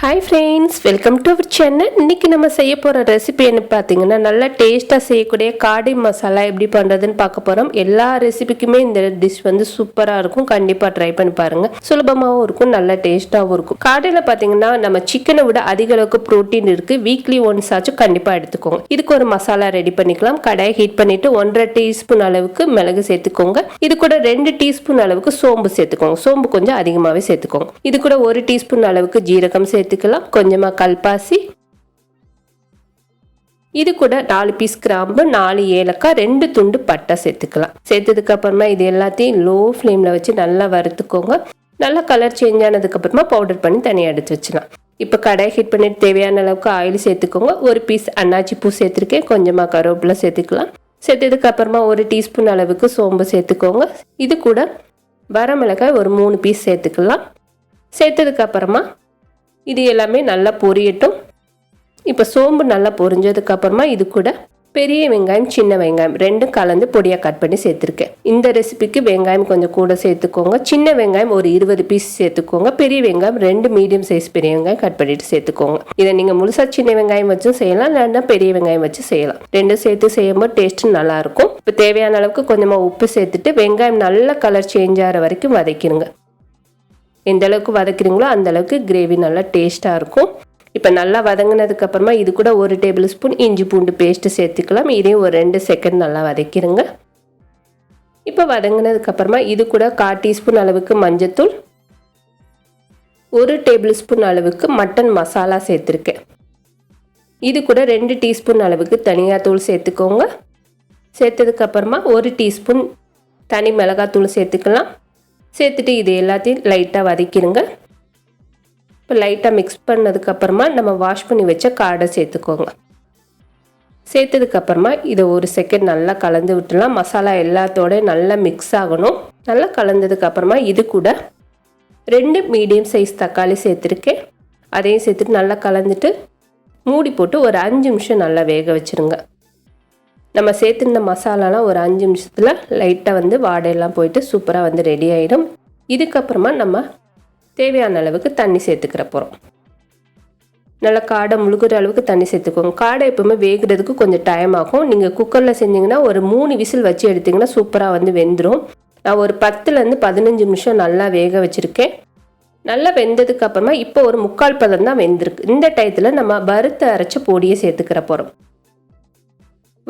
Hi friends welcome to our Chennai இன்னைக்கு நம்ம செய்ய போகிற ரெசிபி என்ன பார்த்தீங்கன்னா நல்லா டேஸ்ட்டாக செய்யக்கூடிய காடை மசாலா எப்படி பண்ணுறதுன்னு பார்க்க போகிறோம் எல்லா ரெசிபிக்குமே இந்த டிஷ் வந்து சூப்பராக இருக்கும். கண்டிப்பாக ட்ரை பண்ணி பாருங்கள் சுலபமாகவும் இருக்கும் நல்லா டேஸ்ட்டாகவும் இருக்கும். காடையில் பார்த்தீங்கன்னா நம்ம சிக்கனை விட அதிக அளவுக்கு ப்ரோட்டீன் இருக்குது வீக்லி ஒன்ஸ் ஆச்சும் கண்டிப்பாக எடுத்துக்கோங்க. இதுக்கு ஒரு மசாலா ரெடி பண்ணிக்கலாம். கடாயை ஹீட் பண்ணிவிட்டு ஒன்றரை டீஸ்பூன் அளவுக்கு மிளகு சேர்த்துக்கோங்க. இது கூட ரெண்டு டீஸ்பூன் அளவுக்கு சோம்பு சேர்த்துக்கோங்க. சோம்பு கொஞ்சம் அதிகமாகவே சேர்த்துக்கோங்க. இது கூட ஒரு டீஸ்பூன் அளவுக்கு ஜீரகம் சேர்த்து சேர்த்துக்கலாம் கொஞ்சமாக கல்பாசி இது கூட நாலு பீஸ் கிராம்பு நாலு ஏலக்காய் ரெண்டு துண்டு பட்டை சேர்த்துக்கலாம். சேர்த்ததுக்கு அப்புறமா இது எல்லாத்தையும் லோ ஃப்ளேமில் வச்சு நல்லா வறுத்துக்கோங்க. நல்லா கலர் சேஞ்ச் ஆனதுக்கு அப்புறமா பவுடர் பண்ணி தனியாக எடுத்து வச்சுக்கலாம். இப்போ கடாய் ஹீட் பண்ணிட்டு தேவையான அளவுக்கு ஆயில் சேர்த்துக்கோங்க. ஒரு பீஸ் அன்னாச்சி பூ சேர்த்துருக்கேன். கொஞ்சமாக கருவேப்பிலை சேர்த்துக்கலாம். சேர்த்ததுக்கு அப்புறமா ஒரு டீஸ்பூன் அளவுக்கு சோம்பு சேர்த்துக்கோங்க. இது கூட வரமிளகாய் ஒரு மூணு பீஸ் சேர்த்துக்கலாம். சேர்த்ததுக்கு அப்புறமா இது எல்லாமே நல்லா பொரியட்டும். இப்போ சோம்பு நல்லா பொரிஞ்சதுக்கு அப்புறமா இது கூட பெரிய வெங்காயம் சின்ன வெங்காயம் ரெண்டும் கலந்து பொடியாக கட் பண்ணி சேர்த்துருக்கேன். இந்த ரெசிபிக்கு வெங்காயம் கொஞ்சம் கூட சேர்த்துக்கோங்க. சின்ன வெங்காயம் ஒரு இருபது பீஸ் சேர்த்துக்கோங்க. பெரிய வெங்காயம் ரெண்டு மீடியம் சைஸ் பெரிய வெங்காயம் கட் பண்ணிட்டு சேர்த்துக்கோங்க. இதை நீங்கள் முழுசாக சின்ன வெங்காயம் வச்சும் செய்யலாம் இல்லைன்னா பெரிய வெங்காயம் வச்சு செய்யலாம். ரெண்டும் சேர்த்து செய்யும்போது டேஸ்ட்டும் நல்லாயிருக்கும் இப்போ தேவையான அளவுக்கு கொஞ்சமாக உப்பு சேர்த்துட்டு வெங்காயம் நல்ல கலர் சேஞ்ச் ஆகிற வரைக்கும் வதக்கிடுங்க. எந்த அளவுக்கு வதக்குறீங்களோ அந்தளவுக்கு கிரேவி நல்லா டேஸ்ட்டாக இருக்கும். இப்போ நல்லா வதங்கினதுக்கப்புறமா இது கூட ஒரு டேபிள் ஸ்பூன் இஞ்சி பூண்டு பேஸ்ட்டு சேர்த்துக்கலாம். இதையும் ஒரு ரெண்டு செகண்ட் நல்லா வதக்கிடுங்க இப்போ வதங்கினதுக்கப்புறமா இது கூட கால் டீஸ்பூன் அளவுக்கு மஞ்சத்தூள். ஒரு டேபிள் ஸ்பூன் அளவுக்கு மட்டன் மசாலா சேர்த்துருக்கேன். இது கூட ரெண்டு டீஸ்பூன் அளவுக்கு தனியாத்தூள் சேர்த்துக்கோங்க. சேர்த்ததுக்கப்புறமா ஒரு டீஸ்பூன் தனி மிளகாத்தூள் சேர்த்துக்கலாம். சேர்த்துட்டு இது எல்லாத்தையும் லைட்டாக வதக்கிடுங்க. இப்போ லைட்டாக மிக்ஸ் பண்ணதுக்கப்புறமா நம்ம வாஷ் பண்ணி வச்ச காடை சேர்த்துக்கோங்க. சேர்த்ததுக்கப்புறமா இதை ஒரு செகண்ட் நல்லா கலந்து விட்டுலாம் மசாலா எல்லாத்தோட நல்லா மிக்ஸ் ஆகணும். நல்லா கலந்ததுக்கப்புறமா இது கூட ரெண்டு மீடியம் சைஸ் தக்காளி சேர்த்துருக்கேன். அதையும் சேர்த்துட்டு நல்லா கலந்துட்டு மூடி போட்டு ஒரு அஞ்சு நிமிஷம் நல்லா வேக வச்சுருங்க. நம்ம சேர்த்துருந்த மசாலாலாம் ஒரு அஞ்சு நிமிஷத்தில் லைட்டாக வந்து வாடையெல்லாம் போயிட்டு சூப்பராக வந்து ரெடி ஆகிடும் இதுக்கப்புறமா நம்ம தேவையான அளவுக்கு தண்ணி சேர்த்துக்கிற போகிறோம் நல்லா காடை முழுகிற அளவுக்கு தண்ணி சேர்த்துக்கோங்க. காடை எப்போவுமே வேகிறதுக்கு கொஞ்சம் டைம் ஆகும். நீங்கள் குக்கரில் செஞ்சிங்கன்னா ஒரு மூணு விசில் வச்சு எடுத்திங்கன்னா சூப்பராக வந்து வெந்துடும் நான் ஒரு பத்துலேருந்து பதினஞ்சு நிமிஷம் நல்லா வேக வச்சுருக்கேன். நல்லா வெந்ததுக்கு அப்புறமா இப்போ ஒரு முக்கால் பதம் தான் வெந்திருக்கு. இந்த டயத்தில் நம்ம வறுத்து அரைச்ச பொடியை சேர்த்துக்கிற போகிறோம்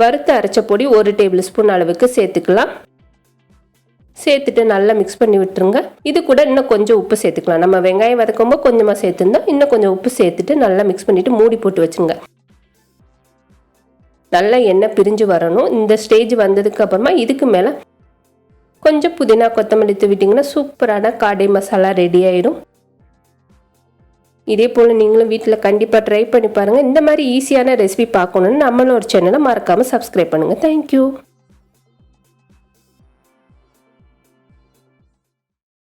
வறுத்து அரைச்ச பொடி ஒரு டேபிள் ஸ்பூன் அளவுக்கு சேர்த்துக்கலாம். சேர்த்துட்டு நல்லா மிக்ஸ் பண்ணி விட்டுருங்க. இது கூட இன்னும் கொஞ்சம் உப்பு சேர்த்துக்கலாம். நம்ம வெங்காயம் வதக்கும்போது கொஞ்சமாக சேர்த்துருந்தா இன்னும் கொஞ்சம் உப்பு சேர்த்துட்டு நல்லா மிக்ஸ் பண்ணிவிட்டு மூடி போட்டு வச்சுங்க நல்லா எண்ணெய் பிரிஞ்சு வரணும். இந்த ஸ்டேஜ் வந்ததுக்கு அப்புறமா இதுக்கு மேலே கொஞ்சம் புதினா கொத்தமல்லி தூவிட்டிங்கன்னா சூப்பரான காடை மசாலா ரெடி ஆயிடும். இதே போல் நீங்களும் வீட்டில் கண்டிப்பாக ட்ரை பண்ணி பாருங்கள் இந்த மாதிரி ஈஸியான ரெசிபி பார்க்கணுன்னு நம்மளோட சேனலை மறக்காமல் சப்ஸ்கிரைப் பண்ணுங்கள் தேங்க்யூ